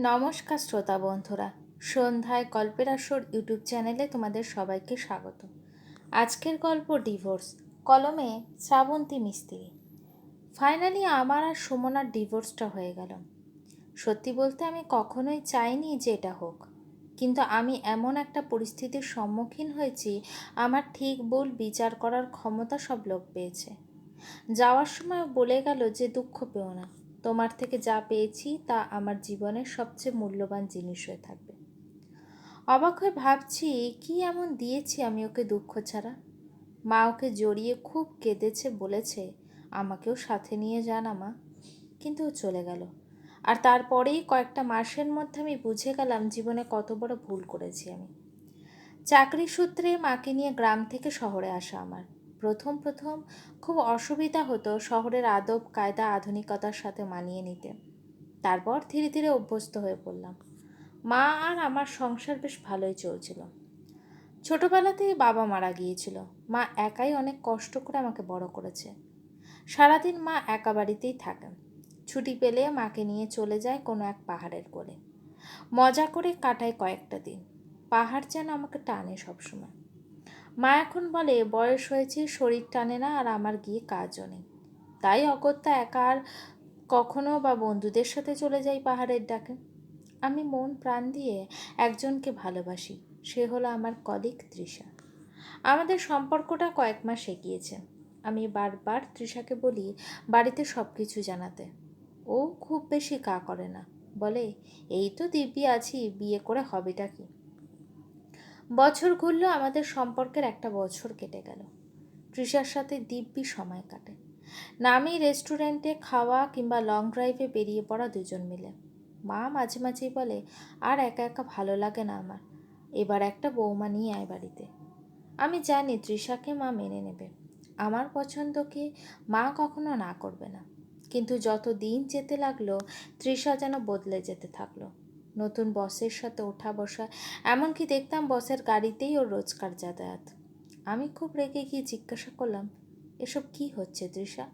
নমস্কার শ্রোতা বন্ধুরা। সন্ধ্যায় গল্পের আসর ইউটিউব চ্যানেলে তোমাদের সবাইকে স্বাগত। আজকের গল্প ডিভোর্স, কলমে শ্রাবন্তী মিস্ত্রি। ফাইনালি আমার আর সুমনার ডিভোর্সটা হয়ে গেল। সত্যি বলতে আমি কখনোই চাইনি যে এটা হোক। কিন্তু আমি এমন একটা পরিস্থিতির সম্মুখীন হয়েছি, আমার ঠিক ভুল বিচার করার ক্ষমতা সব লোক পেয়েছে। যাওয়ার সময় বলে গেল যে দুঃখ পেও না। তোমার থেকে যা পেয়েছি তা আমার জীবনের সবচেয়ে মূল্যবান জিনিস হয়ে থাকবে। অবাক হয়ে ভাবছি, কি এমন দিয়েছি আমি ওকে দুঃখ ছাড়া? মা ওকে জড়িয়ে খুব কেঁদেছে, বলেছে, আমাকেও সাথে নিয়ে যান মা। কিন্তু ও চলে গেল। আর তারপরেই কয়েকটা মাসের মধ্যে আমি বুঝে গেলাম জীবনে কত বড় ভুল করেছি আমি। চাকরি সূত্রে মাকে নিয়ে গ্রাম থেকে শহরে আসা আমার। প্রথম প্রথম খুব অসুবিধা হতো শহরের আদব, কায়দা, আধুনিকতার সাথে মানিয়ে নিতে। তারপর ধীরে ধীরে অভ্যস্ত হয়ে পড়লাম। মা আর আমার সংসার বেশ ভালোই চলছিল। ছোটবেলাতেই বাবা মারা গিয়েছিল। মা একাই অনেক কষ্ট করে আমাকে বড় করেছে। সারাদিন মা একা বাড়িতেই থাকেন। ছুটি পেলে মাকে নিয়ে চলে যায় কোনো এক পাহাড়ের কোলে। মজা করে কাটায় কয়েকটা দিন। পাহাড় যেন আমাকে টানে সবসময়। মা এখন বলে, বয়স হয়েছে, শরীর টানে না আর আমার গিয়ে কাজও নেই। তাই অগত্যা একা আর কখনো বা বন্ধুদের সাথে চলে যাই পাহাড়ের ডাকে। আমি মন প্রাণ দিয়ে একজনকে ভালোবাসি, সে হলো আমার কলিগ তৃষা। আমাদের সম্পর্কটা কয়েক মাস এগিয়েছে। আমি বারবার তৃষাকে বলি, বাড়িতে সব কিছু জানাতে। ও খুব বেশি কা করে না। বলে, এই তো দিব্যি আছি, বিয়ে করে হবেটা কি? বছর ঘুরল, আমাদের সম্পর্কের একটা বছর কেটে গেল। তৃষার সাথে দিব্যি সময় কাটে। নামি রেস্টুরেন্টে খাওয়া কিংবা লং ড্রাইভে বেরিয়ে পড়া দুজন মিলে। মা মাঝে মাঝেই বলে, আর একা একা ভালো লাগে না আমার। এবার একটা বৌমা নিয়ে আয় বাড়িতে। আমি জানি তৃষাকে মা মেনে নেবে। আমার পছন্দকে মা কখনো না করবে না। কিন্তু যত দিন যেতে লাগল, তৃষা যেন বদলে যেতে থাকল। নতুন বসের সাথে ওঠা বসা, এমনকি দেখতাম বসের গাড়িতেই ওর রোজকার যাতায়াত। আমি খুব রেগে গিয়ে জিজ্ঞাসা করলাম, এসব কি হচ্ছে তৃষা?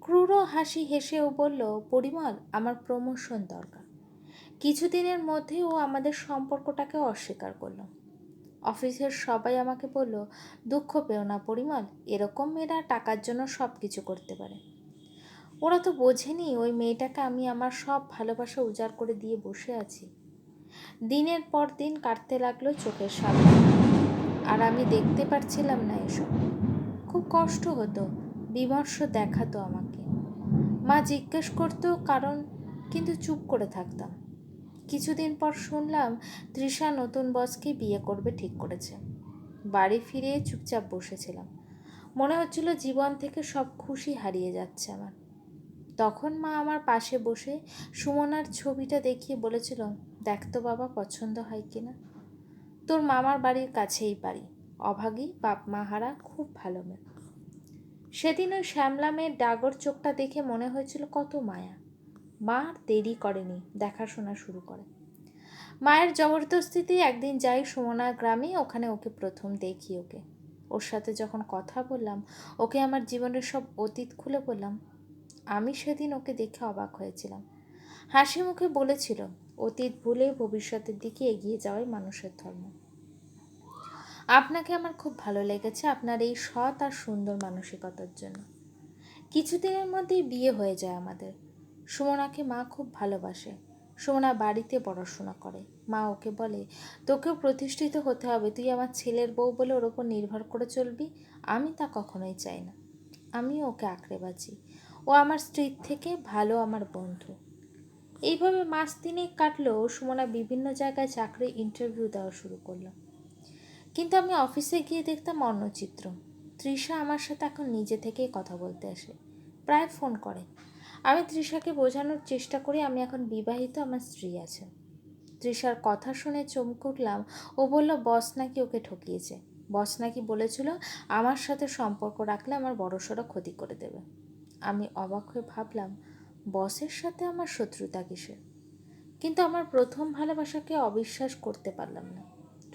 ক্রূর হাসি হেসে ও বলল, পরিমল, আমার প্রমোশন দরকার। কিছুদিনের মধ্যে ও আমাদের সম্পর্কটাকে অস্বীকার করল। অফিসের সবাই আমাকে বলল, দুঃখ পেও না পরিমল, এরকম মেয়েরা টাকার জন্য সব কিছু করতে পারে। ওরা তো বোঝেনি ওই মেয়েটাকে আমি আমার সব ভালোবাসা উজাড় করে দিয়ে বসে আছি। দিনের পর দিন কাটতে লাগল চোখের সামনে। আর আমি দেখতে পারছিলাম না এসব। খুব কষ্ট হতো, বিমর্ষ দেখাতো আমাকে। মা জিজ্ঞেস করতো কারণ, কিন্তু চুপ করে থাকতাম। কিছুদিন পর শুনলাম তৃষা নতুন বসকে বিয়ে করবে ঠিক করেছে। বাড়ি ফিরে চুপচাপ বসেছিলাম। মনে হচ্ছিল জীবন থেকে সব খুশি হারিয়ে যাচ্ছে আমার। তখন মা আমার পাশে বসে সুমনার ছবিটা দেখিয়ে বলেছিল, দেখ তো বাবা, পছন্দ হয় কিনা তোর মামার বাড়ির কাছেই বাড়ি। অভাগী, বাপ মা হারা খুব ভালো মেয়ে। সেদিন ওই শ্যামলা মেয়ের ডাগর চোখটা দেখে মনে হয়েছিল কত মায়া। মা আর দেরি করেনি, দেখাশোনা শুরু করে। মায়ের জবরদস্তিতে একদিন যাই সুমনার গ্রামে, ওখানে ওকে প্রথম দেখি ওকে। ওর সাথে যখন কথা বললাম, ওকে আমার জীবনের সব অতীত খুলে বললাম আমি সেদিন ওকে দেখে অবাক হয়েছিলাম। হাসি মুখে বলেছিল, অতীত ভুলে ভবিষ্যতের দিকে এগিয়ে যাওয়াই মানুষের ধর্ম। আপনাকে আমার খুব ভালো লেগেছে আপনার এই সৎ আর সুন্দর মানসিকতার জন্য। কিছুদিনের মধ্যেই বিয়ে হয়ে যায় আমাদের। সুমনাকে মা খুব ভালোবাসে। সুমনা বাড়িতে পড়াশোনা করে। মা ওকে বলে, তোকেও প্রতিষ্ঠিত হতে হবে। তুই আমার ছেলের বউ বলে ওর ওপর নির্ভর করে চলবি। আমি তা কখনোই চাই না। আমিও ওকে আঁকড়ে বাঁচি ও আমার স্ত্রীর থেকে ভালো আমার বন্ধু। এইভাবে মাস তিনেক কাটলো, সুমনা বিভিন্ন জায়গায় চাকরি ইন্টারভিউ দেওয়া শুরু করল। কিন্তু আমি অফিসে গিয়ে দেখতাম অন্য চিত্র তৃষা আমার সাথে এখন নিজে থেকেই কথা বলতে আসে। প্রায় ফোন করে। আমি তৃষাকে বোঝানোর চেষ্টা করি, আমি এখন বিবাহিত, আমার স্ত্রী আছে। তৃষার কথা শুনে চমকে উঠলাম। ও বলল, বস নাকি ওকে ঠকিয়েছে। বস নাকি বলেছিল আমার সাথে সম্পর্ক রাখলে আমার বড়সড় ক্ষতি করে দেবে। আমি অবাক হয়ে ভাবলাম, বসের সাথে আমার শত্রুতা কিসের? কিন্তু আমার প্রথম ভালোবাসাকে অবিশ্বাস করতে পারলাম না।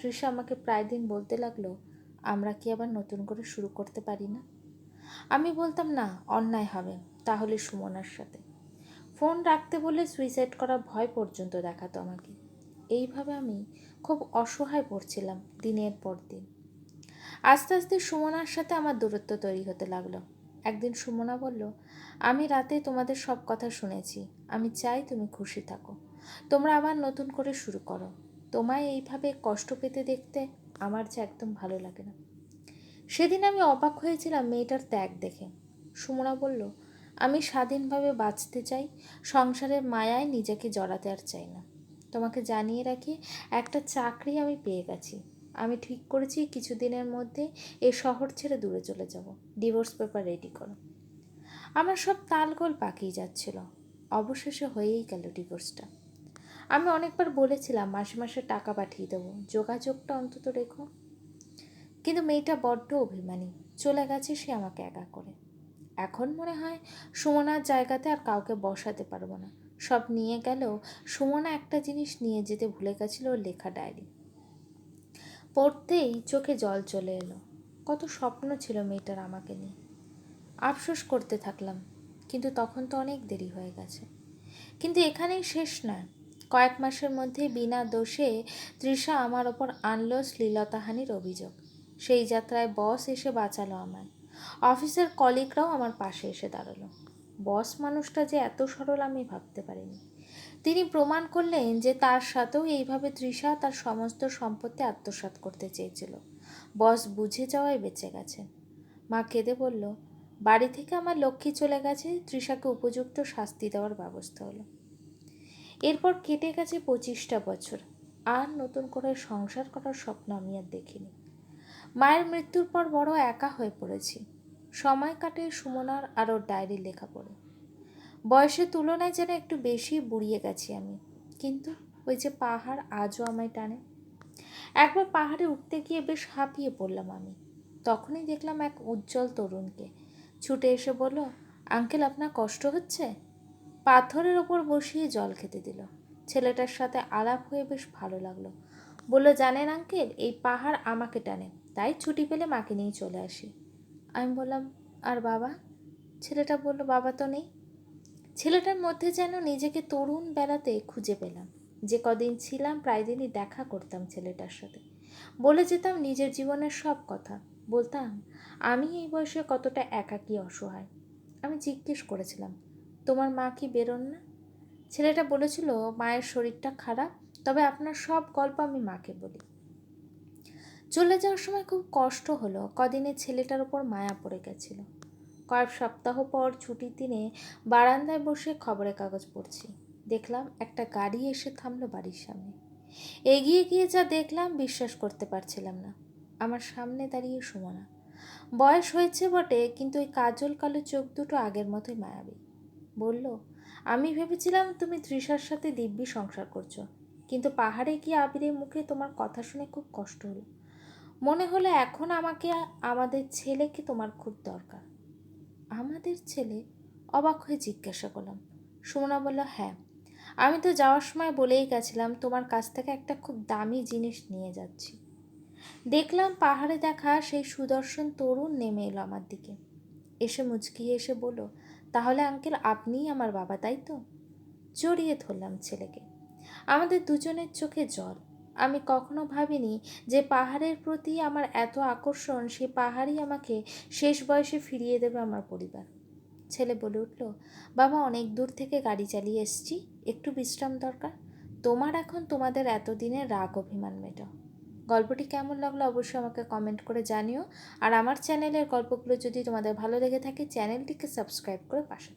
তৃষা আমাকে প্রায় দিন বলতে লাগল, আমরা কি আবার নতুন করে শুরু করতে পারি না? আমি বলতাম, না, অন্যায় হবে, তাহলে সুমনার সাথে। ফোন রাখতে বলে সুইসাইড করা ভয় পর্যন্ত দেখাতো আমাকে। এইভাবে আমি খুব অসহায় পড়ছিলাম দিনের পর দিন। আস্তে আস্তে সুমনার সাথে আমার দূরত্ব তৈরি হতে লাগল। একদিন সুমনা বলল, আমি রাতে তোমাদের সব কথা শুনেছি। আমি চাই তুমি খুশি থাকো। তোমরা আবার নতুন করে শুরু করো। তোমায় এইভাবে কষ্ট পেতে দেখতে আমার যে একদম ভালো লাগে না। সেদিন আমি অবাক হয়েছিলাম মেয়েটার ত্যাগ দেখে। সুমনা বলল, আমি স্বাধীনভাবে বাঁচতে চাই, সংসারের মায়ায় নিজেকে জড়াতে আর চাই না। তোমাকে জানিয়ে রাখি, একটা চাকরি আমি পেয়ে গেছি। আমি ঠিক করেছি, কিছুদিনের মধ্যে এই শহর ছেড়ে দূরে চলে যাব। ডিভোর্স পেপার রেডি করো। আমার সব তালগোল পাকিয়ে যাচ্ছিল। অবশেষে হয়েই গেল ডিভোর্সটা। আমি অনেকবার বলেছিলাম, মাসে মাসে টাকা পাঠিয়ে দেবো। যোগাযোগটা অন্তত রেখো। কিন্তু মেয়েটা বড্ড অভিমানী। চলে গেছে সে আমাকে একা করে। এখন মনে হয় সুমনার জায়গাতে আর কাউকে বসাতে পারব না। সব নিয়ে গেলেও সুমনা একটা জিনিস নিয়ে যেতে ভুলে গেছিল ওর লেখা ডায়েরি। পড়তেই চোখে জল চলে এলো। কত স্বপ্ন ছিল মেয়েটার আমাকে নিয়ে। আফসোস করতে থাকলাম, কিন্তু তখন তো অনেক দেরি হয়ে গেছে। কিন্তু এখানেই শেষ নয়। কয়েক মাসের মধ্যে বিনা দোষে তৃষা আমার ওপর আনলো শ্লীলতাহানির অভিযোগ। সেই যাত্রায় বস এসে বাঁচালো আমায়। অফিসের কলিগরাও আমার পাশে এসে দাঁড়াল। বস মানুষটা যে এত সরল আমি ভাবতে পারিনি। তিনি প্রমাণ করলেন যে তার সাথেও এইভাবে তৃষা তার সমস্ত সম্পত্তি আত্মসাৎ করতে চেয়েছিল। বস বুঝে যাওয়ায় বেঁচে গেছে। মা কেঁদে বলল, বাড়ি থেকে আমার লক্ষ্মী চলে গেছে, তৃষাকে উপযুক্ত শাস্তি দেওয়ার ব্যবস্থা হলো। এরপর কেটে গেছে পঁচিশটা বছর। আর নতুন করে সংসার করার স্বপ্ন আমি আর দেখিনি। মায়ের মৃত্যুর পর বড় একা হয়ে পড়েছি। সময় কাটে সুমনার আর ওর ডায়েরি লেখা পড়ে। বয়সের তুলনায় যেন একটু বেশি বুড়িয়ে গেছি আমি। কিন্তু ওই যে পাহাড় আজও আমায় টানে। একবার পাহাড়ে উঠতে গিয়ে বেশ হাঁপিয়ে পড়লাম আমি। তখনই দেখলাম এক উজ্জ্বল তরুণকে। ছুটে এসে বলল, আঙ্কেল, আপনার কষ্ট হচ্ছে? পাথরের ওপর বসিয়ে জল খেতে দিল। ছেলেটার সাথে আলাপ হয়ে বেশ ভালো লাগল। বলল, জানেন আঙ্কেল, এই পাহাড় আমাকে টানে, তাই ছুটি পেলে মাকে নিয়ে চলে আসি। আমি বললাম, আর বাবা? ছেলেটা বলল, বাবা তো নেই। ছেলেটার মধ্যে যেন নিজেকে তরুণ বেলাতে খুঁজে পেলাম। যে কদিন ছিলাম, প্রায় দিনই দেখা করতাম ছেলেটার সাথে। বলে যেতাম নিজের জীবনের সব কথা। বলতাম, আমি এই বয়সে কতটা একাকী, অসহায়? আমি জিজ্ঞেস করেছিলাম, তোমার মা কি বেরোন না? ছেলেটা বলেছিল, মায়ের শরীরটা খারাপ, তবে আপনার সব গল্প আমি মাকে বলি। চলে যাওয়ার সময় খুব কষ্ট হলো। কদিনে ছেলেটার ওপর মায়া পড়ে গেছিল। কয়েক সপ্তাহ পর ছুটির দিনে বারান্দায় বসে খবরের কাগজ পড়ছি। দেখলাম একটা গাড়ি এসে থামলো বাড়ির সামনে। এগিয়ে গিয়ে যা দেখলাম বিশ্বাস করতে পারছিলাম না। আমার সামনে দাঁড়িয়ে সুমনা। বয়স হয়েছে বটে, কিন্তু ওই কাজল কালো চোখ দুটো আগের মতোই মায়াবী। বলল, আমি ভেবেছিলাম তুমি তৃষার সাথে দিব্যি সংসার করছ, কিন্তু পাহাড়ে গিয়ে আবিরের মুখে তোমার কথা শুনে খুব কষ্ট হলো। মনে হলো এখন আমাকে, আমাদের ছেলেকে তোমার খুব দরকার। আমাদের ছেলে অবাক হয়ে জিজ্ঞাসা করলাম। সুমনা বলল হ্যাঁ। আমি তো যাওয়ার সময় বলেই গেছিলাম, তোমার কাছ থেকে একটা খুব দামি জিনিস নিয়ে যাচ্ছি। দেখলাম পাহাড়ে দেখা সেই সুদর্শন তরুণ নেমে এলো আমার দিকে। এসে মুচকিয়ে এসে বলল, তাহলে আঙ্কেল আপনিই আমার বাবা, তাই তো? জড়িয়ে ধরলাম ছেলেকে। আমাদের দুজনের চোখে জল আমি কখনো ভাবিনি যে পাহাড়ের প্রতি আমার এত আকর্ষণ, সে পাহাড়ই আমাকে শেষ বয়সে ফিরিয়ে দেবে আমার পরিবার। ছেলে বলে উঠল, বাবা, অনেক দূর থেকে গাড়ি চালিয়ে এসছি। একটু বিশ্রাম দরকার। তোমার এখন তোমাদের এতদিনের রাগ অভিমান মেটাও গল্পটি কেমন লাগল অবশ্যই আমাকে কমেন্ট করে জানিও। আর আমার চ্যানেলের গল্পগুলো যদি তোমাদের ভালো লেগে থাকে চ্যানেলটিকে সাবস্ক্রাইব করে পাশে